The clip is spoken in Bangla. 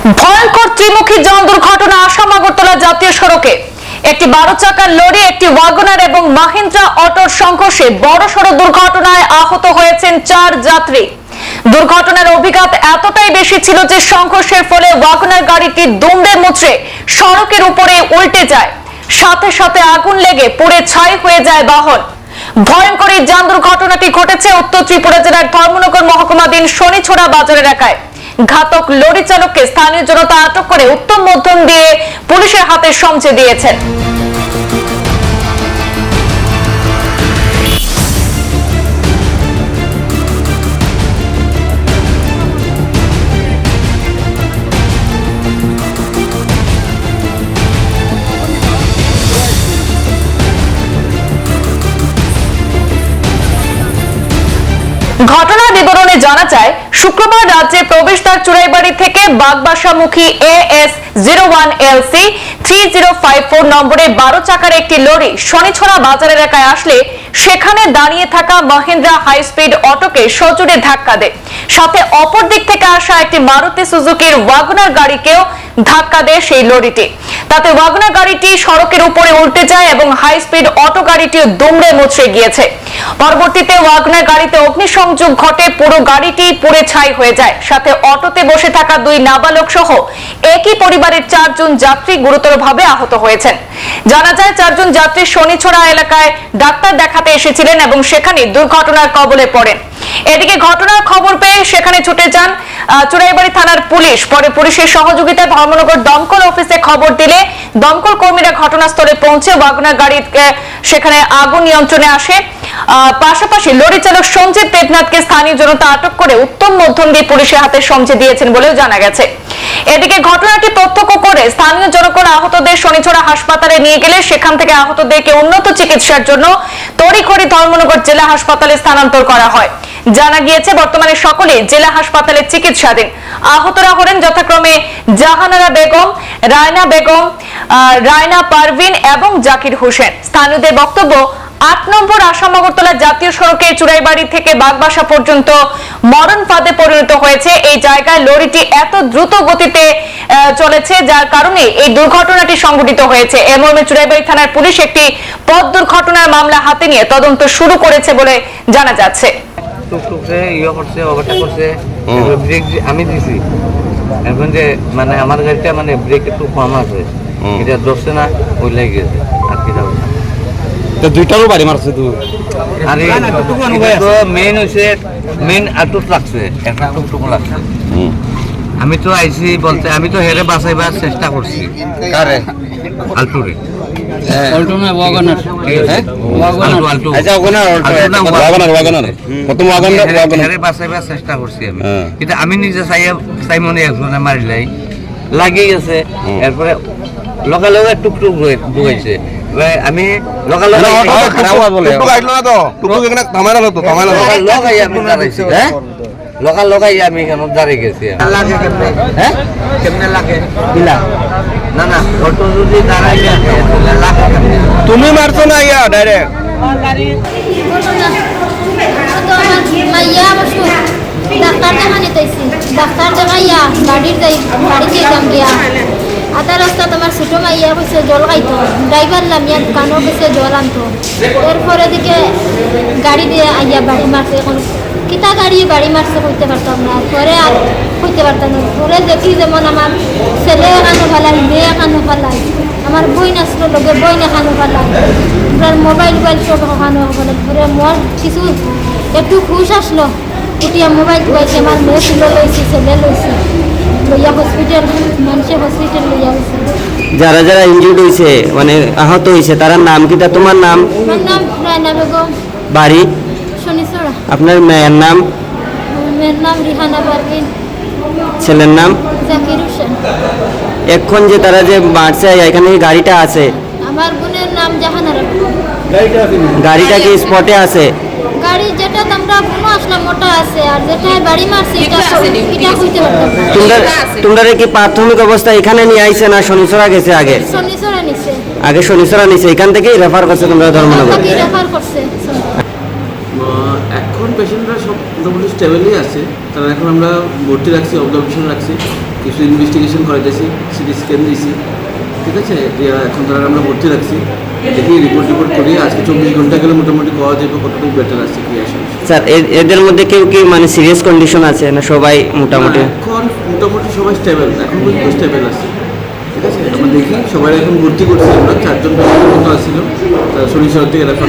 ভয়ঙ্কর ত্রিমুখী জন দুর্ঘটনা আসাম আগরতলা জাতীয় সড়কে। একটি বারো চাকার লরি, একটি ওয়াগনার এবং মাহিন্দ্রা অটোর সংঘর্ষে বড়সড় দুর্ঘটনায় আহত হয়েছেন চার যাত্রী। দুর্ঘটনার অভিঘাত এতটাই বেশি ছিল যে সংঘর্ষের ফলে ওয়াগনার গাড়িটি দুমড়ে মুচড়ে সড়কের উপরে উল্টে যায়। সাথে সাথে আগুন লেগে পুড়ে ছাই হয়ে যায় বাহন। ভয়ঙ্কর এই যান দুর্ঘটনাটি ঘটেছে উত্তর ত্রিপুরা জেলার ধর্মনগর মহকুমাধীন শনিছড়া বাজার এলাকায়। ঘাতক লরি চালককে স্থানীয় জনতা আটক করে উত্তম মধ্যম দিয়ে পুলিশের হাতে সমঝে দিয়েছেন। ঘটনার বিবরণে জানা যায়, শুক্রবার রাজ্যের প্রবেশদ্বার চুরাইবাড়ি থেকে বাগবাসামুখী A S zero one LC three zero five four নম্বরে বারো চাকার একটি লরি শনিছড়া বাজার এলাকায় আসলে সেখানে দাঁড়িয়ে থাকা মহিন্দ্রা হাই স্পিড অটোকে সজোরে ধাক্কা দেয়। সাথে অপর দিক থেকে আসা একটি মারুতি সুজুকির ওয়াগনার গাড়িকেও ধাক্কা দেয় সেই লরিটি। তাতে ওয়াগনার গাড়িটি সড়কের উপরে উল্টে যায় এবং হাই স্পিড অটো গাড়িটিও দুমড়ে মুচড়ে গিয়েছে। পরবর্তীতে ওয়াগনার গাড়িতে অগ্নিসংযোগ ঘটে, পুরো গাড়িটি পুড়ে ছাই হয়ে যায়। সাথে অটোতে বসে থাকা দুই নাবালক সহ একই পরিবারের চারজন যাত্রী গুরুতরভাবে আহত হয়েছেন। জানা যায়, চারজন যাত্রী শনিছড়া এলাকায় ডাক্তার দেখাতে এসেছিলেন এবং সেখানে দুর্ঘটনার কবলে পড়েন। এদিকে ঘটনার খবর পেয়ে সেখানে ছুটে যান চুরাইবাড়ি থানার পুলিশ পরে পুলিশের সহযোগিতায় ধর্মনগর দমকল অফিসে খবর দিলে দমকল কর্মীরা ঘটনাস্থলে পৌঁছে ওয়াগনার আহ, সেখানে আগুন নিয়ন্ত্রণে আসে। পাশাপাশি লরি চালক সঞ্জিত দেবনাথকে স্থানীয় জনতা আটক করে উত্তম মধ্যম দিয়ে পুলিশের হাতে সমঝে দিয়েছেন বলেও জানা গেছে। এদিকে ঘটনাটি প্রত্যক্ষ করে স্থানীয় জনগণ আহতদের শনিছড়া হাসপাতালে নিয়ে গেলে সেখান থেকে আহতদেরকে উন্নত চিকিৎসার জন্য তড়িঘড়ি ধর্মনগর জেলা হাসপাতালে স্থানান্তর করা হয়। জানা গিয়েছে, বর্তমানে সকলে জেলা হাসপাতালে চিকিৎসাধীন। আহতরা হলেন যথাক্রমে জাহানারা বেগম, রায়না বেগম রায়না পারভিন এবং জাকির হোসেন। স্থানীয়দের বক্তব্য, আট নম্বর আসাম আগরতলা জাতীয় সড়কে চুরাইবাড়ি থেকে বাগবাসা পর্যন্ত মরণ ফাঁদে পরিণত হয়েছে। এই জায়গায় লরিটি এত দ্রুত গতিতে চলেছে যার কারণে এই দুর্ঘটনাটি সংঘটিত হয়েছে। এ মর্মে চুরাইবাড়ি থানার পুলিশ একটি পথ দুর্ঘটনার মামলা হাতে নিয়ে তদন্ত শুরু করেছে বলে জানা যাচ্ছে। টুকটুকছে ইয়ে করছে ওভারটেক করছে ব্রেক আমি দিছি। এখন যে মানে আমার গাড়িটা মানে ব্রেক একটু কম আছে। এটা ধরছে না ওই লেগে গেছে আর কি যাবে। তো দুইটারও বাড়ি মারছে তুই আর মেইন হয়েছে মেইন আটুট লাগছে একটা টুকটুক লাগছে। আমি তো আইসি বলতে আমি তো হেরে বাঁচাইবার চেষ্টা করছি। কারে? আলটুরে। অল্টো না ওয়াগনার ঠিক আছে আলটু আলটু আচ্ছা ওখানে আলটু ওয়াগনার ওয়াগনার প্রথম ওয়াগনার ওয়াগনার হেরে চেষ্টা করছি আমি। হ্যাঁ। কিন্তু আমি নিজে চাই চাই মনে একজনে মারিলাই। লাগি গেছে। এরপরে লগে লগে টুকটুক ঢুকাইছে আমি লগে লগে খারাপ বলে। টুকটুক আইলো না তো টুকটুক এখানে থামাই না তো থামাই না তো লগাই লগাই আমি লগা লগাই আমি এখানে দাঁড়িয়ে গেছি? লাগে কেমনে? হ্যাঁ কেমনে লাগে? দিলা না না অটো যদি দাঁড়াই লাগে কেমনে? তুমি মারছো না ইয়া ডাইরেক্ট ডাক্তার তাইছি ডাক্তার দেখাইয়া গাড়ির যাই গাড়ি যাইতাম গিয়া আধা রাস্তা তোমার ছোটো মাইয়া কইছে জল খাইতো ড্রাইভার নামিয়া দোকানও গেছে জল আনতো এরপরে দিকে গাড়ি দিয়ে আইয়া বাড়ি মারছে এখন কিতা গাড়ি বাড়ি মারছে কইতে পারতাম না। পরে আর কইতে পারতাম না। পরে দেখি যেমন আমার ছেলে এখানো ফেলাই মেয়ে এখানো ফেলাই আমার বই নাচলো লগে বই এখানো ফেলাই আপনার মোবাইল মোবাইল সব ওখানো ফেলাই পরে মোর কিছু একটু খুশ আসলো। উঠিয়া মোবাইল পাইছে আমার মেয়ে তুলে লইছে ছেলে লইছে লইয়া হসপিটাল মানুষে হসপিটাল লইয়া গেছে। যারা যারা ইনজুর্ড হয়েছে মানে আহত হয়েছে তার নাম কিটা তোমার নাম? আমার নাম রায়না বেগম। বাড়ি? আপনার মেয়ের নাম? মেয়ের নাম রিহানা পারভিন। ছেলের নাম? জাকির হোসেন। এখন যে তারা যে মারছে এখানে গাড়িটা আছে? আমার বোনের নাম জাহানারা। গাড়িটা কি স্পটে আছে? গাড়ি যেটা আমরা কোনো আসলাম ওটা আছে আর যেটা বাড়ি মারছে এটা এটা হইতে তোমরা তোমরা কি প্রাথমিক অবস্থা এখানে নিয়ে আইছে না গেছে আগে? শনিচড়া নিছে। আগে শনিচরা নিছে এখান থেকেই রেফার করছে তোমরা ধর্মনগর। রেফার করছে। এখন পেশেন্টরা সব মোটামুটি স্টেবলই আছে। তারা এখন আমরা ভর্তি রাখছি অবজারভেশন রাখছি কিছু ইনভেস্টিগেশন করাইতেছি সিটি স্ক্যান দিয়েছি। ঠিক আছে? এখন তারা আমরা ভর্তি রাখছি। দেখি রিপোর্ট টিপোর্ট করি আজকে চব্বিশ ঘণ্টা গেলে মোটামুটি পাওয়া যাবে কতটুকু বেটার আছে কি আসে স্যার এদের মধ্যে কেউ কি মানে সিরিয়াস কন্ডিশন আছে না সবাই মোটামুটি? এখন মোটামুটি সবাই স্টেবল এখন পর্যন্ত স্টেবল আছে। ঠিক আছে? আমরা দেখি সবাই এখন ভর্তি করছি আমরা চারজন পেশেন্টের মতো আসছিল তারা শরীর শরীর থেকে রেফার